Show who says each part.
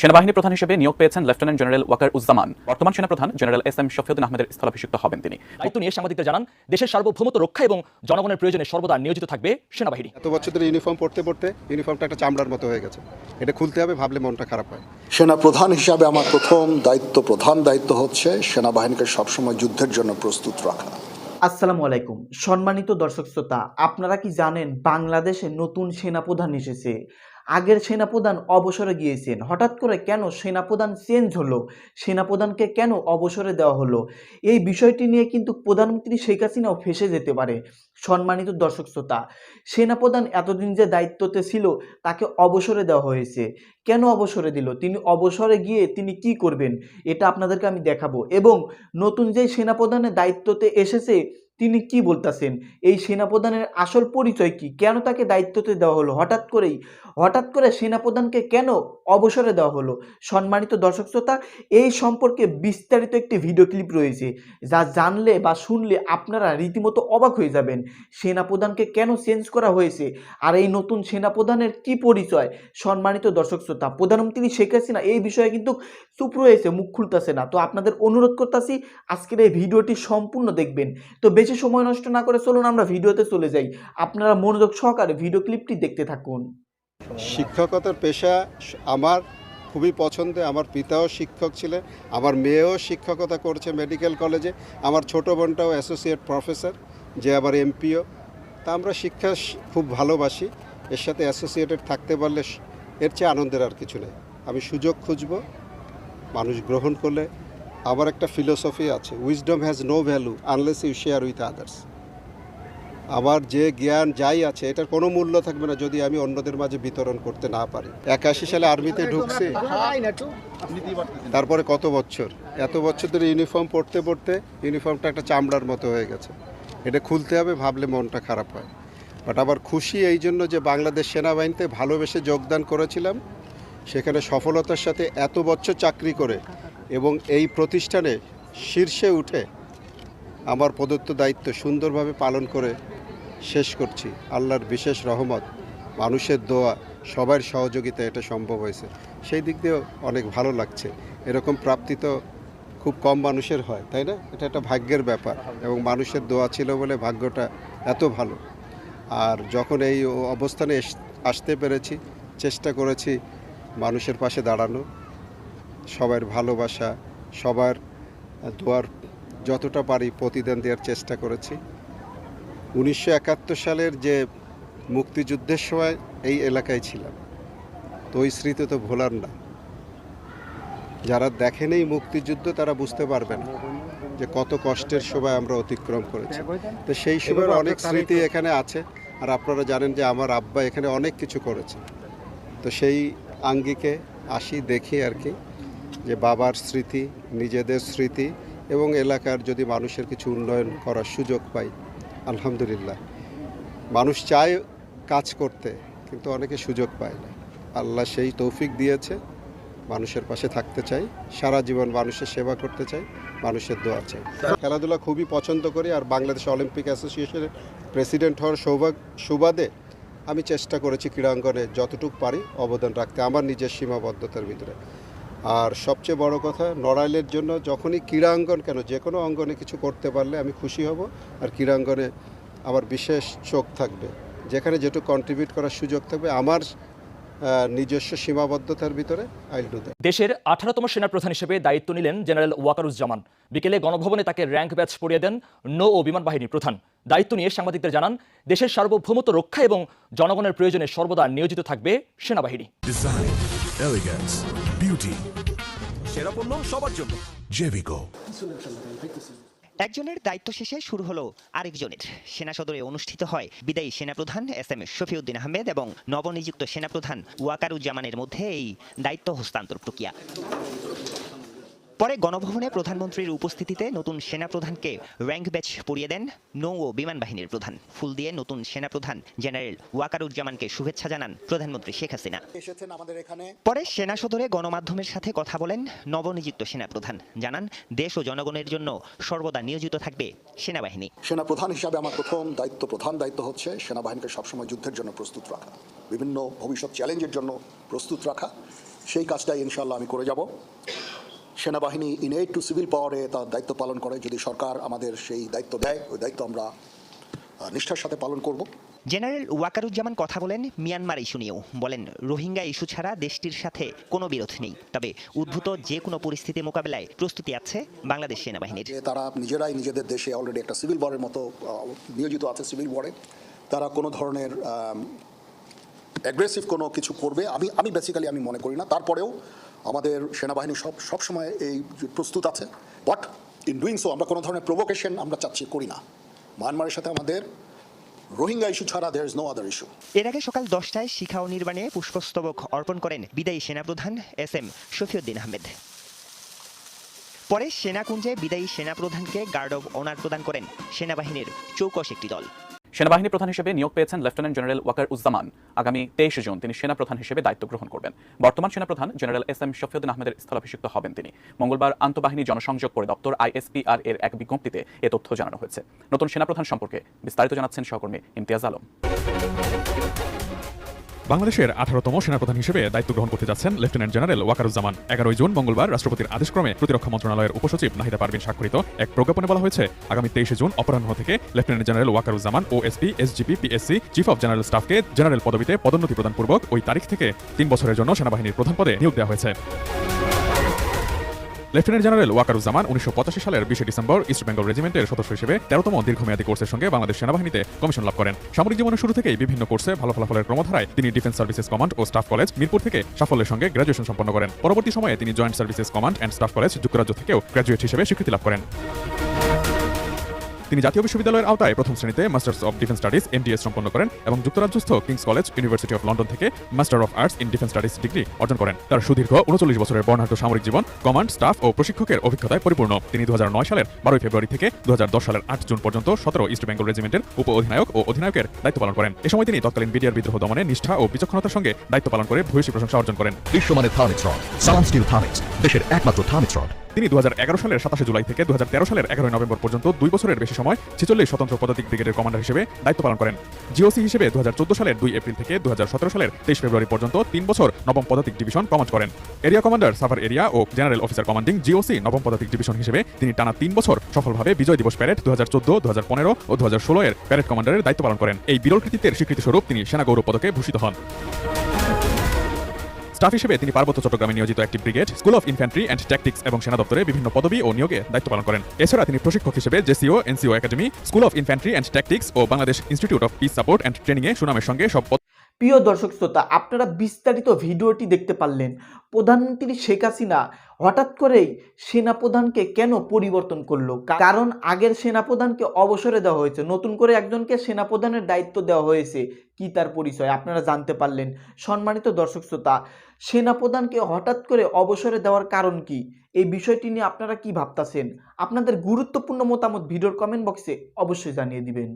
Speaker 1: সেনাবাহিনী প্রধান হিসেবে নিয়োগ পেয়েছেন লেফটেন্যান্ট জেনারেল ওয়াকার উজ্জামান। বর্তমান সেনাপ্রধান জেনারেল এস এম শফিউদ্দিন আহমেদের স্থলাভিষিক্ত হবেন তিনি।
Speaker 2: দায়িত্ব নিয়ে সাংবাদিকদের জানান দেশের সার্বভৌমত্ব রক্ষা এবং জনগণের প্রয়োজনে সর্বদা নিয়োজিত থাকবে সেনাবাহিনী।
Speaker 3: এত বছর ধরে ইউনিফর্ম পড়তে পড়তে ইউনিফর্মটা একটা চামড়ার মতো হয়ে গেছে। এটা খুলতে হবে ভাবলে মনটা খারাপ হয়।
Speaker 4: সেনা প্রধান হিসাবে আমার প্রথম দায়িত্ব প্রধান দায়িত্ব হচ্ছে সেনাবাহিনীকে সবসময় যুদ্ধের জন্য প্রস্তুত রাখা।
Speaker 5: আসসালামু আলাইকুম। সম্মানিত দর্শক শ্রোতা আপনারা কি জানেন বাংলাদেশে নতুন সেনাপ্রধান এসেছে? আগের সেনাপ্রধান অবসরে গিয়েছেন। হঠাৎ করে কেন সেনাপ্রধান চেঞ্জ হলো? সেনাপ্রধানকে কেন অবসরে দেওয়া হলো? এই বিষয়টি নিয়ে কিন্তু প্রধানমন্ত্রী শেখ হাসিনাও ফেসে যেতে পারে, সম্মানিত দর্শক শ্রোতা। সেনাপ্রধান এতদিন যে দায়িত্বতে ছিল, তাকে অবসরে দেওয়া হয়েছে। কেন অবসরে দিল? তিনি অবসরে গিয়ে তিনি কি করবেন? এটা আপনাদেরকে আমি দেখাবো। এবং নতুন যে সেনাপ্রধানের দায়িত্বতে এসেছে তিনি কি বলতেছেন? এই সেনাপ্রধানের আসল পরিচয় কি? কেন তাকে দায়িত্বতে দেওয়া হলো? হঠাৎ করেই, হঠাৎ করে সেনাপ্রধানকে কেন অবসরে দেওয়া হলো? সম্মানিত দর্শক শ্রোতা, এই সম্পর্কে বিস্তারিত একটি ভিডিও ক্লিপ রয়েছে। যা জানলে বা শুনলে আপনারা রীতিমতো অবাক হয়ে যাবেন। সেনাপ্রধানকে কেন চেঞ্জ করা হয়েছে? আর এই নতুন সেনাপ্রধানের কি পরিচয়? সম্মানিত দর্শক শ্রোতা, প্রধানমন্ত্রী শেখ হাসিনা এই বিষয়ে কিন্তু চুপ রয়েছে, মুখ খুলতেছে না। তো আপনাদের অনুরোধ করতেছি, আজকের এই ভিডিওটি সম্পূর্ণ দেখবেন। তো বেশি সময় নষ্ট না করে চলুন আমরা ভিডিওতে চলে যাই। আপনারা মনোযোগ সহকারে ভিডিও ক্লিপটি দেখতে থাকুন।
Speaker 3: শিক্ষকতার পেশা আমার খুবই পছন্দের। আমার পিতাও শিক্ষক ছিলেন, আমার মেয়েও শিক্ষকতা করছে মেডিকেল কলেজে। আমার ছোট বোনটাও অ্যাসোসিয়েট প্রফেসর যে আবার এমপিও তা আমরা শিক্ষা খুব ভালোবাসি। এর সাথে অ্যাসোসিয়েটেড থাকতে পারলে এর চেয়ে আনন্দের আর কিছু নেই। আমি সুযোগ খুঁজব, মানুষ গ্রহণ করলে আমার একটা ফিলোসফি আছে wisdom has no value unless you share with others আমার যে জ্ঞান যাই আছে, এটার কোনো মূল্য থাকবে না যদি আমি অন্যদের মাঝে বিতরণ করতে না পারি। একাশি সালে আর্মিতে ঢুকছি, তারপরে কত বছর? এত বছর ধরে ইউনিফর্ম পড়তে পড়তে ইউনিফর্মটা একটা চামড়ার মতো হয়ে গেছে। এটা খুলতে হবে, ভাবলে মনটা খারাপ হয়। বাট আবার খুশি এই জন্য যে বাংলাদেশ সেনাবাহিনীতে ভালোবেসে যোগদান করেছিলাম। সেখানে সফলতার সাথে এত বছর চাকরি করে এবং এই প্রতিষ্ঠানে শীর্ষে উঠে আমার প্রদত্ত দায়িত্ব সুন্দরভাবে পালন করে শেষ করছি। আল্লাহর বিশেষ রহমত, মানুষের দোয়া, সবার সহযোগিতা এটা সম্ভব হয়েছে। সেই দিক দিয়েও অনেক ভালো লাগছে। এরকম প্রাপ্তি তো খুব কম মানুষের হয়, তাই না? এটা একটা ভাগ্যের ব্যাপার এবং মানুষের দোয়া ছিল বলে ভাগ্যটা এত ভালো। আর যখন এই অবস্থানে আসতে পেরেছি, চেষ্টা করেছি মানুষের পাশে দাঁড়ানো সবার ভালোবাসা সবার দোয়ার যতটা পারি প্রতিদান দেওয়ার চেষ্টা করেছি। উনিশশো একাত্তর সালের যে মুক্তিযুদ্ধের সময় এই এলাকায় ছিলাম। তো ওই স্মৃতি তো ভোলার না। যারা দেখেন এই মুক্তিযুদ্ধ তারা বুঝতে পারবে না যে কত কষ্টের সময় আমরা অতিক্রম করেছি। তো সেই সময়ের অনেক স্মৃতি এখানে আছে আর আপনারা জানেন যে আমার আব্বা এখানে অনেক কিছু করেছে তো সেই আঙ্গিকে আসি দেখি আর কি। যে বাবার স্মৃতি, নিজেদের স্মৃতি এবং এলাকার যদি মানুষের কিছু উন্নয়ন করার সুযোগ পাই, আলহামদুলিল্লাহ। মানুষ চায় কাজ করতে, কিন্তু অনেকে সুযোগ পায় না। আল্লাহ সেই তৌফিক দিয়েছে, মানুষের পাশে থাকতে চাই, সারা জীবন মানুষের সেবা করতে চাই, মানুষের দোয়া চাই। খেলাধুলা খুবই পছন্দ করি আর বাংলাদেশ অলিম্পিক অ্যাসোসিয়েশনের প্রেসিডেন্ট হওয়ার সৌভাগ্য সুবাদে আমি চেষ্টা করেছি ক্রীড়াঙ্গনে যতটুকু পারি অবদান রাখতে, আমার নিজের সীমাবদ্ধতার ভিতরে। আর সবচেয়ে বড় কথা, নড়াইলের জন্য যখনই ক্রীড়াঙ্গন কেন যে কোনো অঙ্গনে কিছু করতে পারলে আমি খুশি হব আর ক্রীড়াঙ্গনে আমার বিশেষ চোখ থাকবে। যেখানে যেটুকু কন্ট্রিবিউট করার সুযোগ থাকবে, আমার নিজস্ব সীমাবদ্ধতার ভিতরে আইল দ্যাট
Speaker 2: দেশের আঠারোতম সেনাপ্রধান হিসেবে দায়িত্ব নিলেন জেনারেল ওয়াকারুজ্জামান। বিকেলে গণভবনে তাকে র্যাঙ্ক ব্যাচ পড়িয়ে দেন নৌ ও বিমান বাহিনীর প্রধান। দায়িত্ব নিয়ে সাংবাদিকদের জানান দেশের সার্বভৌমত্ব রক্ষা এবং জনগণের প্রয়োজনে সর্বদা নিয়োজিত থাকবে সেনাবাহিনী.
Speaker 6: সেরা পণ্য সবার জন্য.
Speaker 7: একজনের দায়িত্ব শেষে শুরু হলো আরেকজনের সেনা সদরে অনুষ্ঠিত হয় বিদায়ী সেনাপ্রধান এস এম শফিউদ্দিন আহমেদ এবং নবনিযুক্ত সেনাপ্রধান ওয়াকারুজ্জামানের মধ্যে এই দায়িত্ব হস্তান্তর প্রক্রিয়া পরে গণভবনে প্রধানমন্ত্রীর উপস্থিতিতে নতুন সেনাপ্রধানকে র্যাঙ্ক ব্যাচ পরিয়ে দেন নৌ ও বিমান বাহিনীর প্রধান। ফুল দিয়ে নতুন সেনাপ্রধান জেনারেল ওয়াকারুজ্জামানকে শুভেচ্ছা জানান প্রধানমন্ত্রী শেখ হাসিনা। পরে সেনা সদরে গণমাধ্যমের সাথে কথা বলেন নবনিযুক্ত সেনাপ্রধান। জানান দেশ ও জনগণের জন্য সর্বদা নিয়োজিত থাকবে সেনাবাহিনী।
Speaker 4: সেনা প্রধান হিসাবে আমার প্রথম দায়িত্ব প্রধান দায়িত্ব হচ্ছে সেনাবাহিনীকে সবসময় যুদ্ধের জন্য প্রস্তুত রাখা। বিভিন্ন ভবিষ্যৎ চ্যালেঞ্জের জন্য প্রস্তুত রাখা। সেই কাজটাই ইনশাল্লাহ আমি করে যাব। সেনাবাহিনী ইনেট টু সিভিল পাওয়ারে তার দায়িত্ব পালন করে। যদি সরকার আমাদের সেই দায়িত্ব দেয় ওই দায়িত্ব আমরা নিষ্ঠার সাথে পালন করব।
Speaker 7: জেনারেল ওয়াকারুজ্জামান কথা বলেন মিয়ানমার ইস্যু নিয়েও। বলেন রোহিঙ্গা ইস্যু ছাড়া দেশটির সাথে কোনো বিরোধ নেই। তবে উদ্ভূত যে কোনো পরিস্থিতি মোকাবেলায় প্রস্তুতি আছে বাংলাদেশ সেনাবাহিনীর।
Speaker 4: তারা নিজেরাই নিজেদের দেশে অলরেডি একটা সিভিল ওয়ারের মতো নিয়োজিত আছে সিভিল ওয়ারে তারা কোনো ধরনের অ্যাগ্রেসিভ কোনো কিছু করবে আমি আমি বেসিক্যালি আমি মনে করি না। তারপরেও আমাদের সেনাবাহিনী সব সবসময় এই প্রস্তুত আছে বাট ইন ডুইং সো আমরা কোনো ধরনের প্রভোকেশন আমরা চাচ্ছি, করি না। মায়ানমারের সাথে আমাদের রোহিঙ্গা ইস্যু ছাড়া there is no other issue
Speaker 7: এর আগে সকাল দশটায় শিখা ও নির্বাণে পুষ্পস্তবক অর্পণ করেন বিদায়ী সেনাপ্রধান এস এম শফিউদ্দিন আহমেদ। পরে সেনাকুঞ্জে বিদায়ী সেনাপ্রধানকে গার্ড অব অনার প্রদান করেন সেনাবাহিনীর চৌকশ একটি দল।
Speaker 1: সেনাবাহিনী প্রধান হিসেবে নিয়োগ পেয়েছেন লেফটেন্যান্ট জেনারেল ওয়াকার উজ্জামান। আগামী তেইশ জুন তিনি সেনা প্রধান হিসেবে দায়িত্ব গ্রহণ করবেন। বর্তমান সেনাপ্রধান জেনারেল এস এম শফিউদ্দিন আহমেদের স্থলাভিষিক্ত হবেন তিনি। মঙ্গলবার আন্তঃবাহিনী জনসংযোগ করে পরিদপ্তর আইএসপিআর এর এক বিজ্ঞপ্তিতে এ তথ্য জানানো হয়েছে। নতুন সেনাপ্রধান সম্পর্কে বিস্তারিত জানাচ্ছেন সহকর্মী ইমতিয়াজ আলম।
Speaker 8: বাংলাদেশের আঠারোতম সেনাপ্রধান হিসেবে দায়িত্ব গ্রহণ করতে যাচ্ছেন লেফটেন্যান্ট জেনারেল ওয়াকারুজ্জামান। এগারোই জুন মঙ্গলবার রাষ্ট্রপতির আদেশক্রমে প্রতিরক্ষা মন্ত্রণালয়ের উপসচিব নাহিদা পারভিন স্বাক্ষরিত এক প্রজ্ঞাপনে বলা হয়েছে, আগামী তেইশে জুন অপরাহ্ন থেকে lieutenant general Wakeruzzaman, OSP, SGP, PSC, chief of general স্টাফকে general পদবিতে পদোন্নতি প্রদানপূর্বক ওই তারিখ থেকে তিন বছরের জন্য সেনাবাহিনীর প্রধান পদে নিয়োগ দেওয়া হয়েছে। লেফটেন্যান্ট জেনারেল ওয়াকারুজ্জামান উনিশশো পঁচাশি সালের বিশে ডিসেম্বর ইস্ট বেঙ্গল রেজিমেন্টের সদস্য হিসেবে তেরোতম দীর্ঘমেয়াদী কোর্সের সঙ্গে বাংলাদেশ সেনাবাহিনীতে কমিশন লাভ করেন। সামরিক জীবনের শুরু থেকেই বিভিন্ন কোর্সে ভালো ফলাফলের ক্রমধারায় তিনি ডিফেন্স সার্ভিসেস কমান্ড ও স্টাফ কলেজ মিরপুর থেকে সাফল্যের সঙ্গে গ্রাজুয়েশন সম্পন্ন করেন। পরবর্তী সময়ে তিনি joint services command and staff college যুক্তরাজ্য থেকেও গ্রাজুয়েট হিসেবে স্বীকৃতি লাভ করেন। তিনি জাতীয় বিশ্ববিদ্যালয়ের আওতায় প্রথম শ্রেণীতে masters of defence studies MDS সম্পন্ন করেন এবং যুক্তরাজ্যস্থ King's College University of London থেকে master of arts in defence studies degree অর্জন করেন। তার সুদীর্ঘ উনচল্লিশ বছরের বর্ণাঢ্য সামরিক জীবন কমান্ড, স্টাফ ও প্রশিক্ষকের অভিজ্ঞতায় পরিপূর্ণ। তিনি দু হাজার নয় সালের বারোই ফেব্রুয়ারি থেকে দু হাজার দশ সালের আট জুন পর্যন্ত সতেরো ইস্ট বেঙ্গল রেজিমেন্টের উপ অধিনায়ক ও অধিনায়কের দায়িত্ব পালন করেন। এ সময় তিনি তৎকালীন বিডিআর বিদ্রোহ দমনে নিষ্ঠা ও বিচক্ষণতার সঙ্গে দায়িত্ব পালন করে ভূয়সী প্রশংসা অর্জন করেন।
Speaker 9: বিশ্বমানের Thermex rod Salam steel Thermex দেশের একমাত্র থার্মিক্স রড
Speaker 8: তিনি দু হাজার এগারো সালের সাতাশে জুলাই থেকে দুহাজার তেরো সালের এগারোই নভেম্বর পর্যন্ত দুই বছরের বেশি সময় ছেচল্লিশ স্বতন্ত্র পদাতিক ব্রিগেডের কমান্ডার হিসেবে দায়িত্ব পালন করেন। জিওসি হিসেবে দু হাজার চোদ্দ সালের দুই এপ্রিল থেকে দু হাজার সতেরো সালের তেইশ ফেব্রুয়ারি পর্যন্ত তিন বছর নবম পদাতিক ডিভিশন কমান্ড করেন। এরিয়া কমান্ডার সাফার এরিয়া ও জেনারেল অফিসার কমান্ডিং জিওসি নবম পদাতিক ডিভিশন হিসেবে তিনি টানা তিন বছর সফলভাবে বিজয় দিবস প্যারেড দু হাজার চোদ্দ দু হাজার পনেরো ও দু হাজার ষোলো এর প্যারেড কমান্ডারের দায়িত্ব পালন করেন। এই বিরল কৃতিত্বের স্বীকৃতি স্বরূপ তিনি সেনা গৌরব পদকে ভূষিত হন। স্টাফ হিসেবে তিনি পার্বত্য চট্টগ্রামে নিয়োজিত একটি brigade, School of Infantry and Tactics এবং সেনা দপ্তরে বিভিন্ন পদবি ও নিয়োগে দায়িত্ব পালন করেন। এছাড়া তিনি প্রশিক্ষক হিসেবে JCO, NCO academy, School of Infantry and Tactics O Bangladesh Institute of Peace Support and ট্রেনিংয়ে সুনামের সঙ্গে সব
Speaker 5: প্রিয় দর্শক শ্রোতা, আপনারা বিস্তারিত ভিডিওটি দেখতে পারলেন। প্রধানমন্ত্রী শেখ হাসিনা হঠাৎ করেই সেনাপ্রধানকে কেন পরিবর্তন করল? কারণ আগের সেনাপ্রধানকে অবসরে দেওয়া হয়েছে। নতুন করে একজনকে সেনাপ্রধানের দায়িত্ব দেওয়া হয়েছে। কি তার পরিচয়? আপনারা জানতে পারলেন। সম্মানিত দর্শক শ্রোতা, সেনাপ্রধানকে হঠাৎ করে অবসরে দেওয়ার কারণ কি? এই বিষয়টি নিয়ে আপনারা কি ভাবতাছেন? আপনাদের গুরুত্বপূর্ণ মতামত ভিডিওর কমেন্ট বক্সে অবশ্যই জানিয়ে দিবেন।